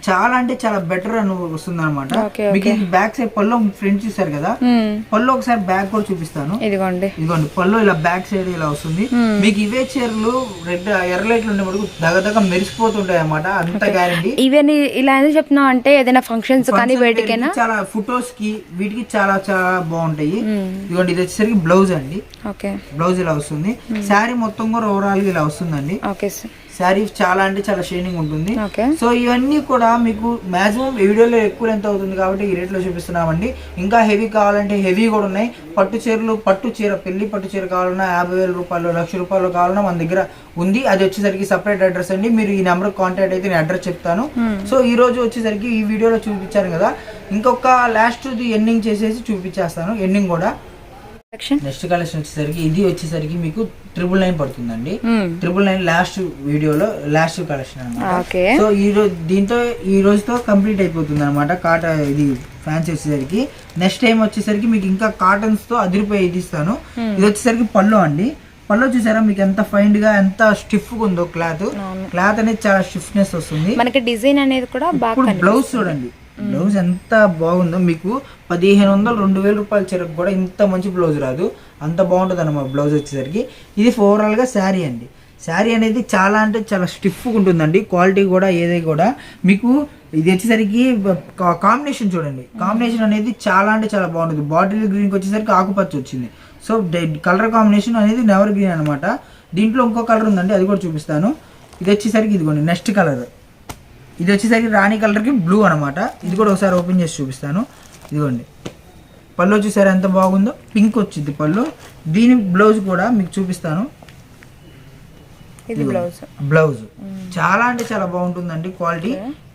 చాలా అంటే చాలా బెటర్ అని వస్తుంది అనమాట మీకు బ్యాక్ సైడ్ పళ్ళు ఫ్రంట్ చూసారు కదా పళ్ళు ఒకసారి బ్యాక్ కూడా చూపిస్తాను. ఇదిగోండి. ఇదిగోండి పళ్ళు ఇలా బ్యాక్ సైడ్ ఇలా వస్తుంది. మీకు ఇవే చీరలు రెడ్ ఎర్ర లైట్లు ఉండే మటుకు దగదగ మెరిసిపోతుంటాయి అన్నమాట అంత గ్యారంటీ ఈవెన్ ఇలా ఎందుకు చెప్తున్నాం అంటే ఏదైనా ఫంక్షన్స్ కానీ వేటికైనా? చాలా ఫొటోస్కి వీటికి చాలా చాలా బాగుంటాయి. ఇదిగోండి ఇది వచ్చేసరికి బ్లౌజ్ అండి. ఓకే. బ్లౌజ్ ఇలా వస్తుంది. శారీ మొత్తం కూడా ఓవరాల్ ఇలా వస్తుందండి. శారీ చాలా అంటే చాలా షైనింగ్ ఉంటుంది. సో ఇవన్నీ కూడా మీకు మాక్సిమం వీడియోలో ఎక్కువ ఎంత అవుతుంది కాబట్టి ఈ రేట్లో చూపిస్తున్నామండి. ఇంకా హెవీ కావాలంటే హెవీ కూడా ఉన్నాయి. పట్టు చీరలు పట్టు చీర పెళ్ళి పట్టు చీర కావాలన్నా యాభై వేల రూపాయలు లక్ష రూపాయలు కావాలన్నా మన దగ్గర ఉంది. అది వచ్చేసరికి సపరేట్ అడ్రస్ అండి. మీరు ఈ నెంబర్ కాంటాక్ట్ అయితే నేను అడ్రస్ చెప్తాను. సో ఈ రోజు వచ్చేసరికి ఈ వీడియోలో చూపించాను కదా. ఇంకొక లాస్ట్ ఎండింగ్ చేసేసి చూపించేస్తాను. ఎండింగ్ కూడా. నెక్స్ట్ కలెక్షన్ వచ్చేసరికి ఇది వచ్చేసరికి మీకు ట్రిపుల్ నైన్ పడుతుందండి. ట్రిపుల్ నైన్ లాస్ట్ వీడియోలో లాస్ట్ కలెక్షన్ అన్నమాట. ఓకే. సో ఈ రోజు దీంతో ఈ రోజుతో కంప్లీట్ అయిపోతుంది అనమాట కాట ఇది ఫ్యాన్స్ వచ్చేసరికి. నెక్స్ట్ టైం వచ్చేసరికి మీకు ఇంకా కాటన్స్తో అదిరిపోయి ఇది ఇస్తాను. ఇది వచ్చేసరికి పళ్ళు అండి. పళ్ళు చూసారా మీకు ఎంత ఫైన్గా ఎంత స్టిఫ్గా ఉందో క్లాత్ క్లాత్ అనేది చాలా స్టిఫ్నెస్ వస్తుంది. మనకి డిజైన్ అనేది కూడా బ్లౌజ్ చూడండి. బ్లౌజ్ ఎంత బాగుందో మీకు పదిహేను వందలు రెండు వేల రూపాయల చీరకు కూడా ఇంత మంచి బ్లౌజ్ రాదు. అంత బాగుంటుంది అన్నమాట బ్లౌజ్ వచ్చేసరికి. ఇది ఓవరాల్గా శారీ అండి. శారీ అనేది చాలా అంటే చాలా స్టిఫ్గా ఉంటుందండి. క్వాలిటీ కూడా ఏది కూడా మీకు ఇది వచ్చేసరికి కాంబినేషన్ చూడండి. కాంబినేషన్ అనేది చాలా అంటే చాలా బాగుంటుంది. బాటిల్ గ్రీన్కి వచ్చేసరికి ఆకుపచ్చ వచ్చింది. సో కలర్ కాంబినేషన్ అనేది నెవర్ గ్రీన్ అనమాట దీంట్లో ఇంకో కలర్ ఉందండి అది కూడా చూపిస్తాను. ఇది వచ్చేసరికి ఇదిగోండి నెక్స్ట్ కలర్ ఇది వచ్చేసరికి రాణి కలర్కి బ్లూ అనమాట ఇది కూడా ఒకసారి ఓపెన్ చేసి చూపిస్తాను. ఇదిగోండి. పళ్ళు చూసారా ఎంత బాగుందో? పింక్ వచ్చింది పళ్ళు. దీని బ్లౌజ్ కూడా మీకు చూపిస్తాను. బ్లౌజ్ చాలా అంటే చాలా బాగుంటుందండి క్వాలిటీ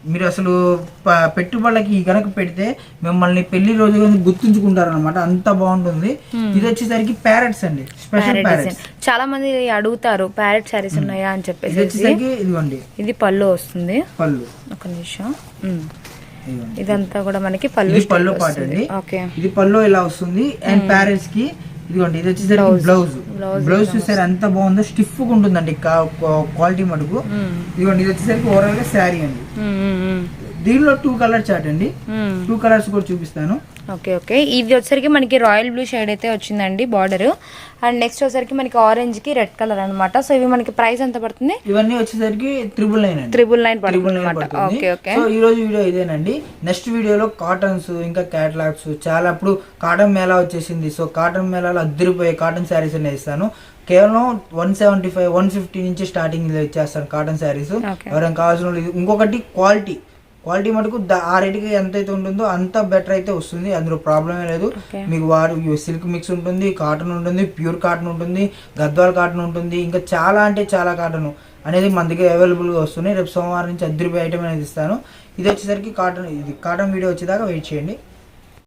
మీరు అసలు ప- పెట్టుబడులకి కనుక పెడితే మిమ్మల్ని పెళ్ళి రోజు గుర్తుంచుకుంటారు అనమాట అంత బాగుంటుంది. ఇది వచ్చేసరికి ప్యారెట్స్ అండి. స్పెషల్ ప్యారెట్స్ చాలా మంది అడుగుతారు ప్యారెట్ శారీస్ ఉన్నాయా? అని ఇది చెప్పేసి వచ్చేసరికి ఇదిగోండి. ఇది పళ్ళు వస్తుంది. పళ్ళు. ఒక నిమిషం. ఇదంతా కూడా మనకి పళ్ళు పళ్ళు పాట అండి ఇది పళ్ళు ఇలా వస్తుంది? అండ్ ప్యారెట్స్కి ఇదిగోండి ఇది వచ్చేసరికి బ్లౌజ్ బ్లౌజ్ చూసారు? ఎంత బాగుందో స్టిఫ్గా ఉంటుందండి క్వాలిటీ మటుకు. ఇదిగోండి ఇది వచ్చేసరికి ఓవరాల్గా శారీ అండి. దీనిలో టూ కలర్ చార్ట్ అండి. టూ కలర్స్ కూడా చూపిస్తాను. Okay okay. ఇది వచ్చేసరికి మనకి రాయల్ బ్లూ షేడ్ అయితే వచ్చిందండి బార్డర్. అండ్ నెక్స్ట్ వచ్చేసరికి మనకి ఆరెంజ్కి రెడ్ కలర్ అన్నమాట. సో ఇవి మనకి ప్రైస్ ఎంత పడుతుంది? ఇవన్నీ వచ్చేసరికి త్రిబుల్ నైన్ త్రిబుల్ నైన్ పడుతుంది అనమాట ఓకే ఓకే. సో ఈ రోజు వీడియో ఇదేనండి. నెక్స్ట్ వీడియోలో కాటన్స్ ఇంకా క్యాటలాగ్స్ చాలా ఇప్పుడు కాటన్ మేళా వచ్చేసింది. సో కాటన్ మేళాలో అద్దరిపోయే కాటన్ శారీస్ అనేది ఇస్తాను. కేవలం one seventy five one fifty నుంచి స్టార్టింగ్ ఇచ్చేస్తాను కాటన్ శారీస్. ఎవరైనా కావాల్సిన ఇంకొకటి క్వాలిటీ క్వాలిటీ మటుకు ద- ఆ రేటుకి ఎంత అయితే ఉంటుందో అంత బెటర్ అయితే వస్తుంది. అందులో ప్రాబ్లమే లేదు. మీకు వారు సిల్క్ మిక్స్ ఉంటుంది కాటన్ ఉంటుంది ప్యూర్ కాటన్ ఉంటుంది గద్వాల్ కాటన్ ఉంటుంది. ఇంకా చాలా అంటే చాలా కాటన్ అనేది మన దగ్గర అవైలబుల్గా వస్తున్నాయి. రేపు సోమవారం నుంచి అద్దరిపోయి ఐటమ్ అనేది ఇస్తాను. ఇది వచ్చేసరికి కాటన్ ఇది కాటన్ వీడియో వచ్చేదాకా వెయిట్ చేయండి.